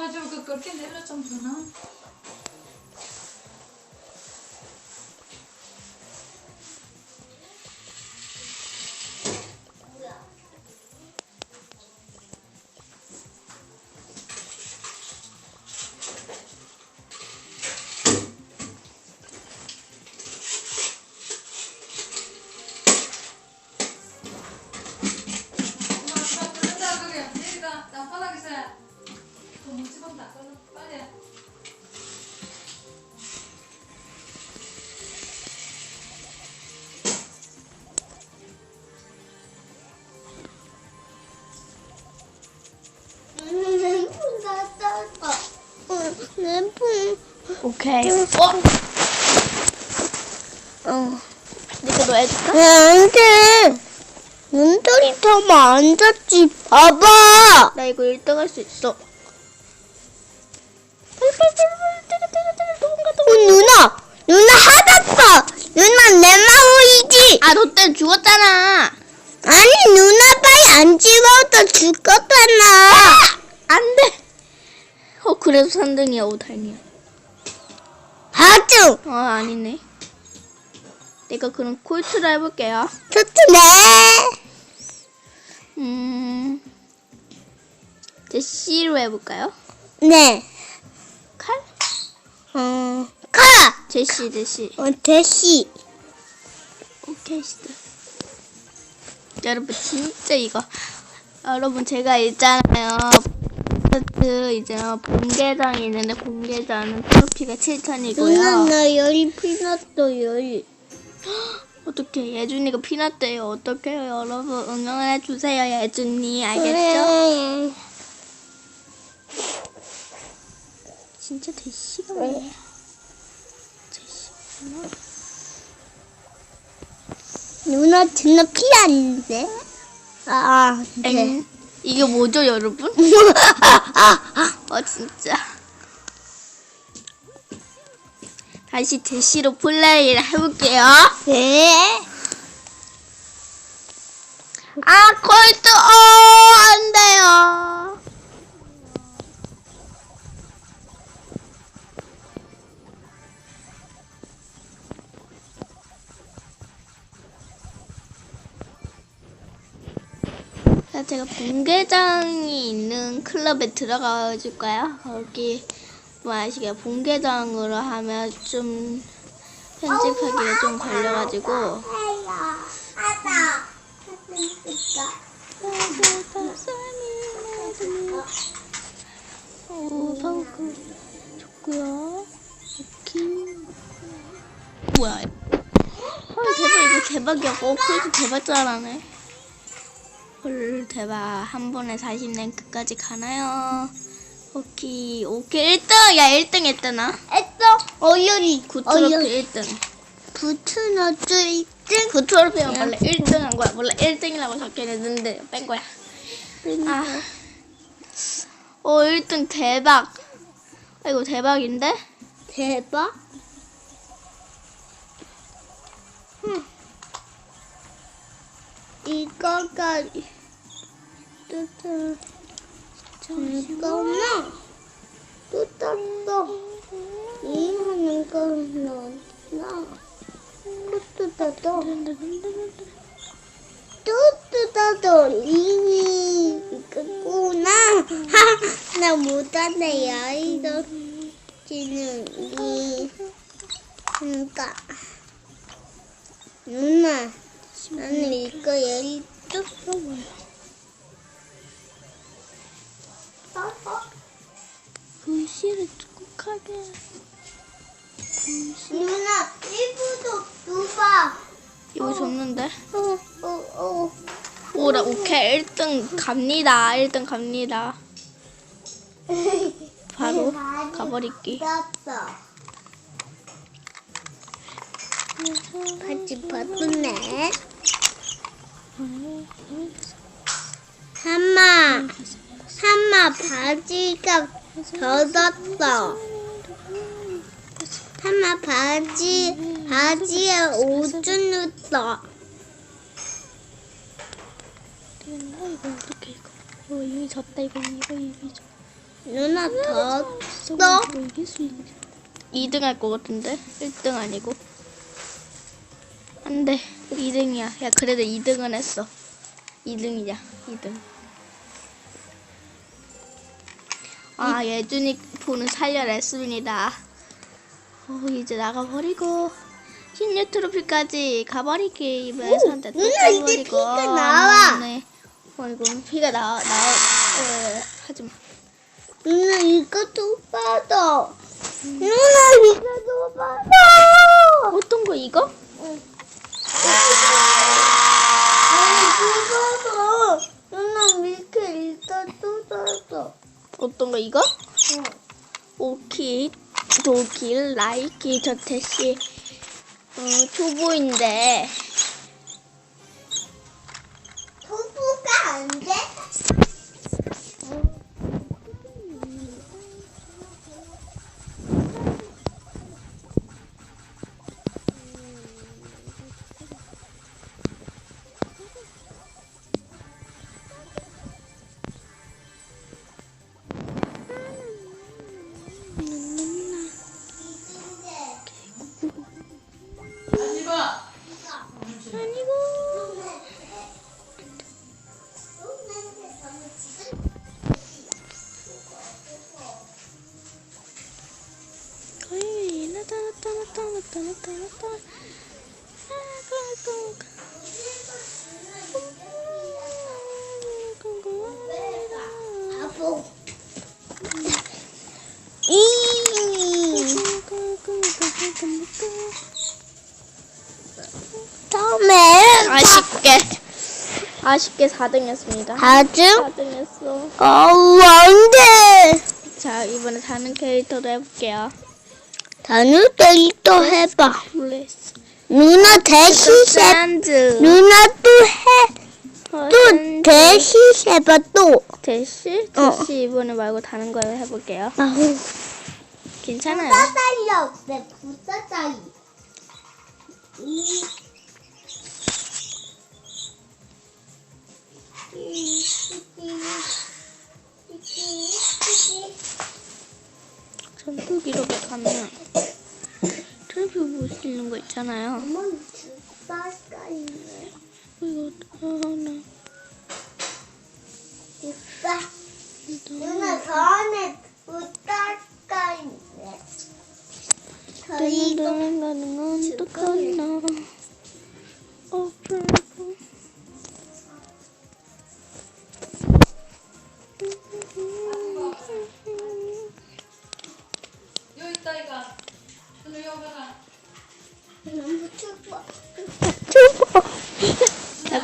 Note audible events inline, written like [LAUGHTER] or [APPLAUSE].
가지고 그 끓게 내려 좀 주나? 오케이. 어? 어. 내가 너 해줄까? 안 돼. 눈들이 더 만졌지. 봐봐. 나 이거 1등 할 수 있어. 어, 누나. 누나 하났어. 누나 내 마음이지. 아, 너 때문에 죽었잖아. 아니 누나 빨리 안 집어도 죽었잖아. 안 돼. 어, 그래서 3등이야, 오, 다행이야. 아주 어, 아니네. 내가 그럼 콜트를 해볼게요. 좋네. 음. 이제 C로 해볼까요? 네. 칼? 어. 가. 제시, 제시. 어 대시. 오케이. 여러분, 진짜 이거. 여러분, 제가 있잖아요. 콘서트 이제 본계장이 있는데, 본계장은 트로피가 7천이고요. 누나 나 열이 피났어 열이. 어떻게 예준이가 피났대요. 어떡해요, 여러분. 응원해 주세요, 예준이. 알겠죠? 그래. 진짜 대시가 뭐야? 누나 진짜 피 났는데? 아, 네. 엥? 이게 뭐죠, 여러분? 어, 진짜. 다시 대시로 플레이를 해볼게요. 네. 아, 콜트, 어, 안 돼요. 자, 제가 본계장이 있는 클럽에 들어가 줄까요? 거기 뭐 아시게 본계장으로 하면 좀 편집하기가 좀 걸려가지고. 오, 방금 좋고요. 오케이. 뭐야? 헐 대박 이거 대박이야. 어, 그래도 대박 잘하네. 헐 대박 한 번에 40랭크까지 가나요? 오케이 오케이 1등 야 1등 했잖아. 했어? 어열이. 구트로피 1등. 부트너트 1등? 구트로피는 원래 1등 한 거야. 원래 1등이라고 적혀있는데 뺀 거야. 아. 어 1등 대박. 아, 이거 대박인데? 대박. 이거가 뚜뚜 잠깐만 또 떴어 이 하는 거는 나 뚜뚜 떴어 뚜뚜 떴어 이 이거구나 하나 못하네요 이거 이 나는 이거 여기 뚝 글씨를 촉촉하게. 누나 이브도 누봐 이거 줬는데? 어 어 어 오라 오케이 1등 갑니다. 1등 갑니다. [LAUGHS] 바로 가버릴게. 떴어 같이 봤네 한마 한마 바지가 젖었어 한마 바지 바지에 오줌 넣었어 이거 어떻게 이거? 이거 이미 졌다 이거 이거 이미 졌. 누나 더너 너? 2등 할 것 같은데 1등 아니고 안 돼 2등이야 야 그래도 2등은 했어 2등이야 2등 아 예준이 폰은 살려냈습니다 어 이제 나가버리고 신유 트로피까지 가버리기 이번에 선택 또 누나, 이제 피가 나와. 네. 어 이거 피가 나와 나와 어, 하지마 누나 이것도 빠져. 누나 이것도 빠져. 어떤 거 이거? 아니 죽어서 누나 밑에 이것도 빠져. 어떤 거 이거? 도길, 라이키, 저태씨 어, 초보인데 안 돼? 처음에 아쉽게 아쉽게 4등 했습니다. 아주 4등 했어. 어 안돼. 자 이번에 다른 캐릭터도 해볼게요. 다른 데이터 해봐. 누나 대시 해. 누나 또 해. 어, 또. 대시 해봐 또. 대시? 어. 대시 이번에 말고 다른 거 해볼게요. 아우. 괜찮아요. 부사살려. 네 부사살이. 이. 전투 기록에 가면 트로피 볼수 있는 거 있잖아요. 어머니 부사살이네. 이거 하나. 부사. 누나 저 안에 부사살이네. 저 이거 나는 어떡하나.